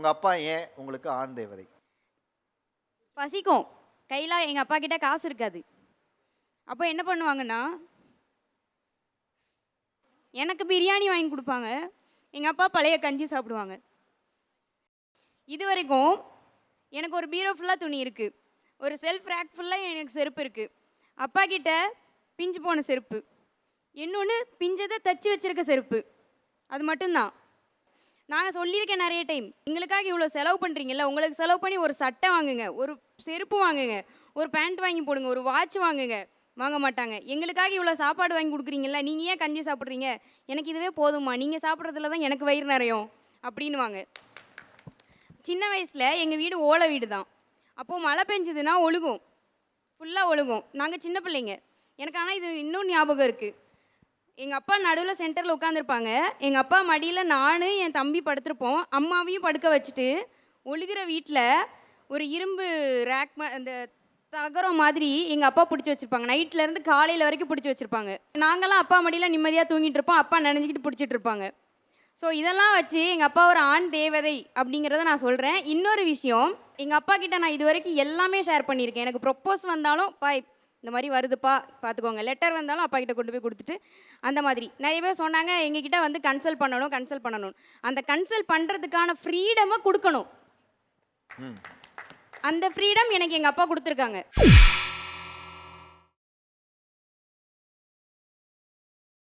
உங்கள் அப்பா ஏன் உங்களுக்கு ஆண் தேவதை? பசிக்கும். கையில் எங்கள் அப்பா கிட்ட காசு இருக்காது. அப்போ என்ன பண்ணுவாங்கன்னா எனக்கு பிரியாணி வாங்கி கொடுப்பாங்க. எங்கள் அப்பா பழைய கஞ்சி சாப்பிடுவாங்க. இது வரைக்கும் எனக்கு ஒரு பீரோ ஃபுல்லாக துணி இருக்குது ஒரு செல்ஃப் ரேக் ஃபுல்லாக எனக்கு செருப்பு இருக்குது அப்பா கிட்ட பிஞ்சு போன செருப்பு. இன்னொன்று பிஞ்சதை தச்சு வச்சிருக்க செருப்பு. அது மட்டும்தான். நாங்கள் சொல்லியிருக்கேன் நிறைய டைம் எங்களுக்காக இவ்வளோ செலவு பண்ணுறீங்கல்ல உங்களுக்கு செலவு பண்ணி ஒரு சட்டை வாங்குங்க ஒரு செருப்பு வாங்குங்க ஒரு பேண்ட் வாங்கி போடுங்க ஒரு வாட்ச் வாங்குங்க வாங்க மாட்டாங்க. எங்களுக்காக இவ்வளோ சாப்பாடு வாங்கி கொடுக்குறீங்கல்ல நீங்கள் ஏன் கஞ்சி சாப்பிட்றீங்க? எனக்கு இதுவே போதுமா நீங்கள் சாப்பிட்றதுல தான் எனக்கு வயிறு நிறையும் அப்படின்வாங்க சின்ன வயசில் எங்கள் வீடு ஓலை வீடு தான் அப்போது மழை பெஞ்சதுன்னா ஒழுகும். ஃபுல்லாக ஒழுகும். நாங்கள் சின்ன பிள்ளைங்க. எனக்கு ஆனால் இது இன்னும் ஞாபகம் இருக்குது எங்கள் அப்பா நடுவில் சென்டரில் உட்காந்துருப்பாங்க எங்கள் அப்பா மடியில் நான் என் தம்பி படுத்திருப்போம். அம்மாவையும் படுக்க வச்சுட்டு ஒழுகிற வீட்டில் ஒரு இரும்பு ரேக் மா அந்த தகரம் மாதிரி எங்கள் அப்பா பிடிச்சி வச்சுருப்பாங்க. நைட்லேருந்து காலையில் வரைக்கும் பிடிச்சி வச்சுருப்பாங்க. நாங்களாம் அப்பா மடியில் நிம்மதியாக தூங்கிட்டு இருப்போம். அப்பா நினைஞ்சிக்கிட்டு பிடிச்சிட்டு இருப்பாங்க. ஸோ இதெல்லாம் வச்சு எங்கள் அப்பா ஒரு ஆண் தேவதை அப்படிங்கிறத நான் சொல்கிறேன் இன்னொரு விஷயம் எங்கள் அப்பா கிட்ட நான் இது வரைக்கும் எல்லாமே ஷேர் பண்ணியிருக்கேன். எனக்கு ப்ரொப்போஸ் வந்தாலும் பா இந்த மாதிரி வருதுப்பா பார்த்துக்கோங்க. லெட்டர் வந்தாலும் அப்பா கிட்ட கொண்டு போய் கொடுத்துட்டு அந்த மாதிரி. நிறைய பேர் சொன்னாங்க எங்ககிட்ட வந்து கன்சல்ட் பண்ணணும் கன்சல்ட் பண்ணணும். அந்த கன்சல்ட் பண்ணுறதுக்கான ஃப்ரீடமை கொடுக்கணும். அந்த ஃப்ரீடம் எனக்கு எங்கள் அப்பா கொடுத்துருக்காங்க.